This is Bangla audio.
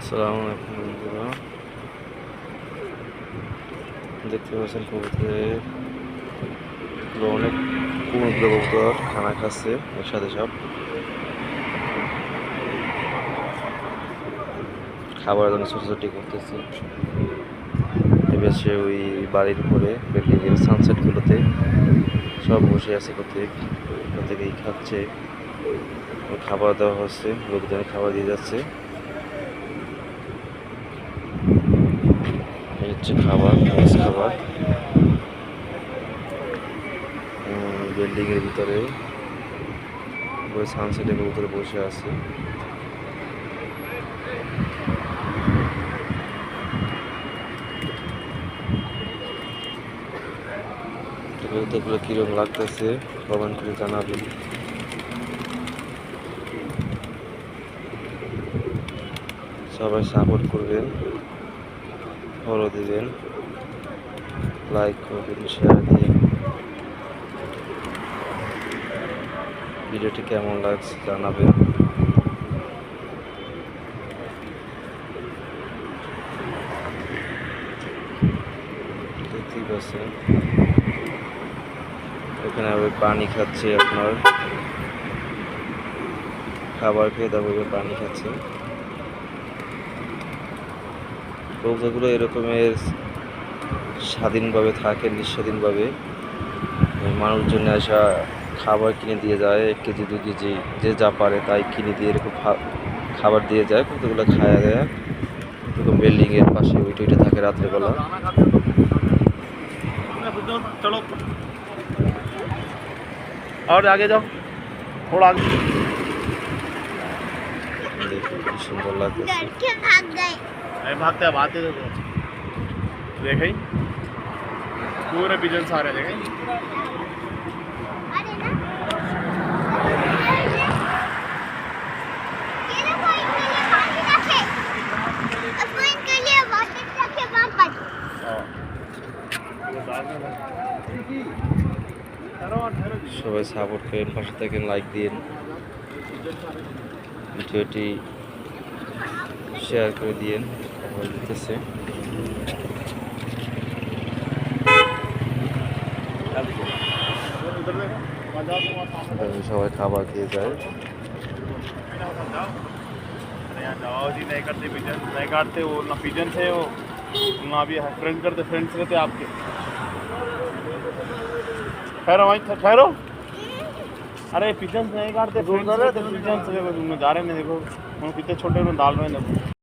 আসসালামু আলাইকুম বন্ধুরা। দেখতে পাচ্ছেন কবুতরে অনেক কুমুদ্র কবুতর, খানা খাচ্ছে এর সাথে সব। খাবার জন্য ছোটাছুটি করতেছে। এবার সে ওই বাড়ির উপরে বিল্ডিংয়ের সানসেটগুলোতে সব বসে আছে প্রত্যেক প্রত্যেকেই খাচ্ছে। খাবার দেওয়া হচ্ছে লোকজন খাবার দিয়ে যাচ্ছে। হচ্ছে খাবার মিক্স খাবার। বিল্ডিং এর ভিতরে। সানসেটের ভিতরে বসে আছে। কবুতরগুলো কীরকম লাগতেছে? কমেন্ট করে জানাবেন। সবাই সাপোর্ট করবেন। ফলো দিবেন লাইক করবেন শেয়ার দিন ভিডিওটি কেমন লাগছে জানাবেন। দেখতেই পাচ্ছেন। এখানে আমি পানি খাচ্ছি আপনার। খাবার খেয়ে তারপরে পানি খাচ্ছে। কবুতরগুলো এরকমের স্বাধীনভাবে থাকে নিঃস্বাধীনভাবে মানুষজনে আসা খাবার কিনে দিয়ে যায় এক কেজি দু কেজি যে যা পারে তাই কিনে দিয়ে এরকম খা- খাবার দিয়ে যায় কতগুলো খাওয়া দেয় এরকম বিল্ডিংয়ের পাশে উইটে উইটে থাকে রাত্রেবেলা चलो और आगे जाओ थोड़ा आगे দেখি কি সুন্দর লাগছে দেখাই। পুরো পিজন সারা দেখাই। সবাই সাপোর্ট করেন পাশে থাকেন লাইক দিন ভিডিওটি শেয়ার করে দিন সবাই দিতেছে তারপরে সবাই খাবার খেয়ে যায় अरे यहाँ जाओ जी नहीं करते पिजन नहीं काटते वो ना पिजन थे वो ना भी फ्रेंड करते फ्रेंड्स रहते आपके ठहरो वहीं ठ- ठहरो अरे पिजन नहीं काटते फ्रेंड्स रहते पिजन से देखो तुम जा रहे हैं देखो हम कितने छोटे में डाल रहे हैं देखो